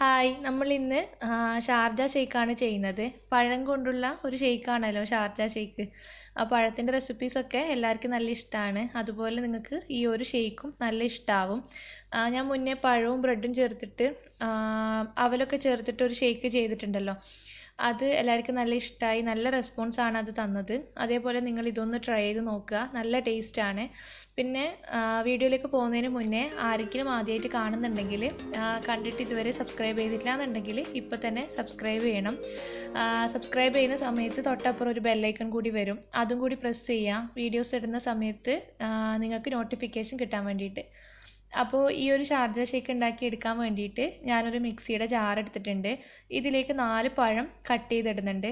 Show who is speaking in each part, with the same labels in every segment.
Speaker 1: Hi നമ്മൾ ഇന്ന് Sharjah ഷെയ്ക്കാണ് ചെയ്യുന്നത്. പഴം കൊണ്ടുള്ള ഒരു ഷെയ്ക്കാണല്ലോ ഷാർജ ഷെയ്ക്ക്. ആ പഴത്തിന്റെ റെസിപ്പീസൊക്കെ എല്ലാവർക്കും നല്ല ഇഷ്ടമാണ് അതുപോലെ നിങ്ങൾക്ക് ഈ ഒരു ഷെയ്ക്കും നല്ല ഇഷ്ടമാവും ഞാൻ മുന്നേ പഴവും ബ്രെഡും ചേർത്തിട്ട് അവലൊക്കെ ചേർത്തിട്ട് ഒരു ഷെയ്ക്ക് ചെയ്തിട്ടുണ്ടല്ലോ. അത് എല്ലാവർക്കും നല്ല ഇഷ്ടമായി നല്ല റെസ്പോൺസ് ആണ് അത് തന്നത്. അതേപോലെ നിങ്ങൾ ഇതൊന്ന് ട്രൈ ചെയ്ത് നോക്കുക. നല്ല ടേസ്റ്റ് ആണ്. പിന്നെ വീഡിയോയിലേക്ക് പോകുന്നതിന് മുന്നേ ആരെങ്കിലും ആദ്യമായിട്ട് കാണുന്നുണ്ടെങ്കിൽ കണ്ടിട്ട് ഇതുവരെ സബ്സ്ക്രൈബ് ചെയ്തിട്ടില്ല എന്നുണ്ടെങ്കിൽ ഇപ്പോൾ തന്നെ സബ്സ്ക്രൈബ് ചെയ്യണം. സബ്സ്ക്രൈബ് ചെയ്യുന്ന സമയത്ത് തൊട്ടപ്പുറം ഒരു ബെല്ലൈക്കൺ കൂടി വരും. അതും കൂടി പ്രസ് ചെയ്യുക. വീഡിയോസ് ഇടുന്ന സമയത്ത് നിങ്ങൾക്ക് നോട്ടിഫിക്കേഷൻ കിട്ടാൻ വേണ്ടിയിട്ട്. അപ്പോൾ ഈ ഒരു ഷാർജ ഷേക്ക് ഉണ്ടാക്കി എടുക്കാൻ വേണ്ടിയിട്ട് ഞാനൊരു മിക്സിയുടെ ജാർ എടുത്തിട്ടുണ്ട്. ഇതിലേക്ക് നാല് പഴം കട്ട് ചെയ്തിടുന്നുണ്ട്.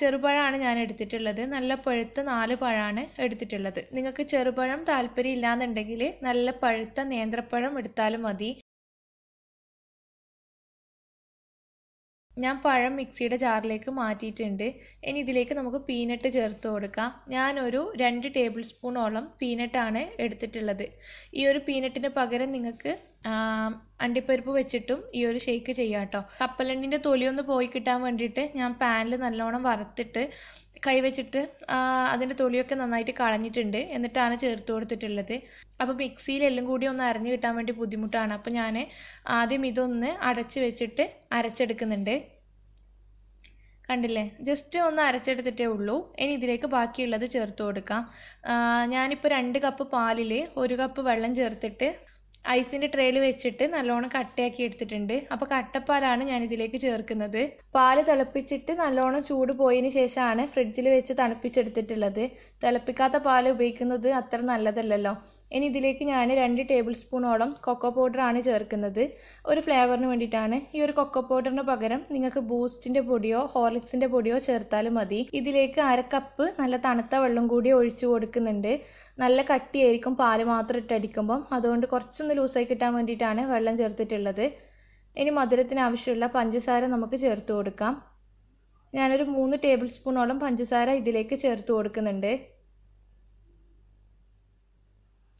Speaker 1: ചെറുപഴമാണ് ഞാൻ എടുത്തിട്ടുള്ളത്. നല്ല പഴുത്ത നാല് പഴമാണ് എടുത്തിട്ടുള്ളത്. നിങ്ങൾക്ക് ചെറുപഴം താല്പര്യം ഇല്ലാന്നുണ്ടെങ്കിൽ നല്ല പഴുത്ത നേന്ത്രപ്പഴം എടുത്താലും മതി. ഞാൻ പഴം മിക്സിയുടെ ജാറിലേക്ക് മാറ്റിയിട്ടുണ്ട്. ഇനി ഇതിലേക്ക് നമുക്ക് പീനട്ട് ചേർത്ത് കൊടുക്കാം. ഞാനൊരു രണ്ട് ടേബിൾ സ്പൂണോളം പീനട്ടാണ് എടുത്തിട്ടുള്ളത്. ഈ ഒരു പീനട്ടിന് പകരം നിങ്ങൾക്ക് അണ്ടിപ്പരിപ്പ് വെച്ചിട്ടും ഈ ഒരു ഷേക്ക് ചെയ്യാം കേട്ടോ. കപ്പലണ്ടിന്റെ തൊലിയൊന്ന് പോയി കിട്ടാൻ വേണ്ടിയിട്ട് ഞാൻ പാനിൽ നല്ലോണം വറുത്തിട്ട് കൈ വെച്ചിട്ട് അതിന്റെ തൊലിയൊക്കെ നന്നായിട്ട് കളഞ്ഞിട്ടുണ്ട്. എന്നിട്ടാണ് ചേർത്ത് കൊടുത്തിട്ടുള്ളത്. അപ്പോൾ മിക്സിയിൽ എല്ലാം കൂടി ഒന്ന് അരഞ്ഞു കിട്ടാൻ വേണ്ടി ബുദ്ധിമുട്ടാണ്. അപ്പോൾ ഞാൻ ആദ്യം ഇതൊന്ന് അടച്ച് വെച്ചിട്ട് അരച്ചെടുക്കുന്നുണ്ട്. കണ്ടില്ലേ? ജസ്റ്റ് ഒന്ന് അരച്ചെടുത്തിട്ടേ ഉള്ളൂ. ഇനി ഇതിലേക്ക് ബാക്കിയുള്ളത് ചേർത്ത് കൊടുക്കാം. ഞാനിപ്പോൾ രണ്ട് കപ്പ് പാലിൽ ഒരു കപ്പ് വെള്ളം ചേർത്തിട്ട് ഐസിന്റെ ട്രേയിൽ വെച്ചിട്ട് നല്ലോണം കട്ടയാക്കി എടുത്തിട്ടുണ്ട്. അപ്പോൾ കട്ടപ്പാലാണ് ഞാൻ ഇതിലേക്ക് ചേർക്കുന്നത്. പാൽ തിളപ്പിച്ചിട്ട് നല്ലോണം ചൂട് പോയതിന് ശേഷമാണ് ഫ്രിഡ്ജിൽ വെച്ച് തണുപ്പിച്ചെടുത്തിട്ടുള്ളത്. തിളപ്പിക്കാത്ത പാൽ ഉപയോഗിക്കുന്നത് അത്ര നല്ലതല്ലല്ലോ. ഇനി ഇതിലേക്ക് ഞാൻ രണ്ട് ടേബിൾ സ്പൂണോളം കൊക്കോ പൗഡറാണ് ചേർക്കുന്നത്. ഒരു ഫ്ലേവറിന് വേണ്ടിയിട്ടാണ്. ഈ ഒരു കൊക്കോ പൗഡറിന് പകരം നിങ്ങൾക്ക് ബൂസ്റ്റിന്റെ പൊടിയോ ഹോർലിക്സിന്റെ പൊടിയോ ചേർത്താലും മതി. ഇതിലേക്ക് അര കപ്പ് നല്ല തണുത്ത വെള്ളം കൂടി ഒഴിച്ചു കൊടുക്കുന്നുണ്ട്. നല്ല കട്ടിയായിരിക്കും പാൽ മാത്രം ഇട്ടടിക്കുമ്പം അതുകൊണ്ട് കുറച്ചൊന്ന് ലൂസായി കിട്ടാൻ വേണ്ടിയിട്ടാണ് വെള്ളം ചേർത്തിട്ടുള്ളത്. ഇനി മധുരത്തിന് ആവശ്യമുള്ള പഞ്ചസാര നമുക്ക് ചേർത്ത് കൊടുക്കാം. ഞാനൊരു മൂന്ന് ടേബിൾ സ്പൂണോളം പഞ്ചസാര ഇതിലേക്ക് ചേർത്ത് കൊടുക്കുന്നുണ്ട്.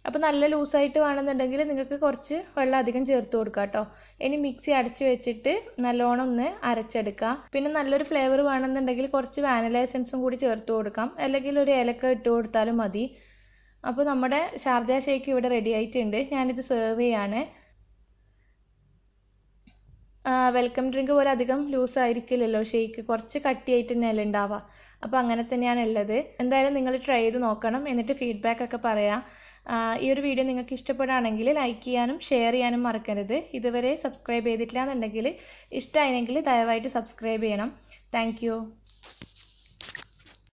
Speaker 1: അപ്പോൾ നല്ല ലൂസായിട്ട് വേണമെന്നുണ്ടെങ്കിൽ നിങ്ങൾക്ക് കുറച്ച് വെള്ളം അധികം ചേർത്ത് കൊടുക്കുക കേട്ടോ. ഇനി മിക്സി അടച്ച് വെച്ചിട്ട് നല്ലോണം ഒന്ന് അരച്ചെടുക്കുക പിന്നെ നല്ലൊരു ഫ്ലേവർ വേണമെന്നുണ്ടെങ്കിൽ കുറച്ച് വാനില എസൻസും കൂടി ചേർത്ത് കൊടുക്കാം. അല്ലെങ്കിൽ ഒരു ഏലക്ക ഇട്ട് കൊടുത്താലും മതി. അപ്പോൾ നമ്മുടെ ഷാർജ ഷേക്ക് ഇവിടെ റെഡി ആയിട്ടുണ്ട്. ഞാനിത് സെർവ് ചെയ്യാണ്. വെൽക്കം ഡ്രിങ്ക് പോലെ അധികം ലൂസ് ആയിരിക്കില്ലല്ലോ ഷേക്ക്. കുറച്ച് കട്ടിയായിട്ട് തന്നെയല്ലേ ഉണ്ടാവുക. അപ്പോൾ അങ്ങനെ തന്നെയാണ് ഉള്ളത്. എന്തായാലും നിങ്ങൾ ട്രൈ ചെയ്ത് നോക്കണം. എന്നിട്ട് ഫീഡ്ബാക്ക് ഒക്കെ പറയാം. ഈ ഒരു വീഡിയോ നിങ്ങൾക്ക് ഇഷ്ടപ്പെടുകയാണെങ്കിൽ ലൈക്ക് ചെയ്യാനും ഷെയർ ചെയ്യാനും മറക്കരുത്. ഇതുവരെ സബ്സ്ക്രൈബ് ചെയ്തിട്ടില്ല എന്നുണ്ടെങ്കിൽ ഇഷ്ടമായെങ്കിൽ ദയവായിട്ട് സബ്സ്ക്രൈബ് ചെയ്യണം. താങ്ക്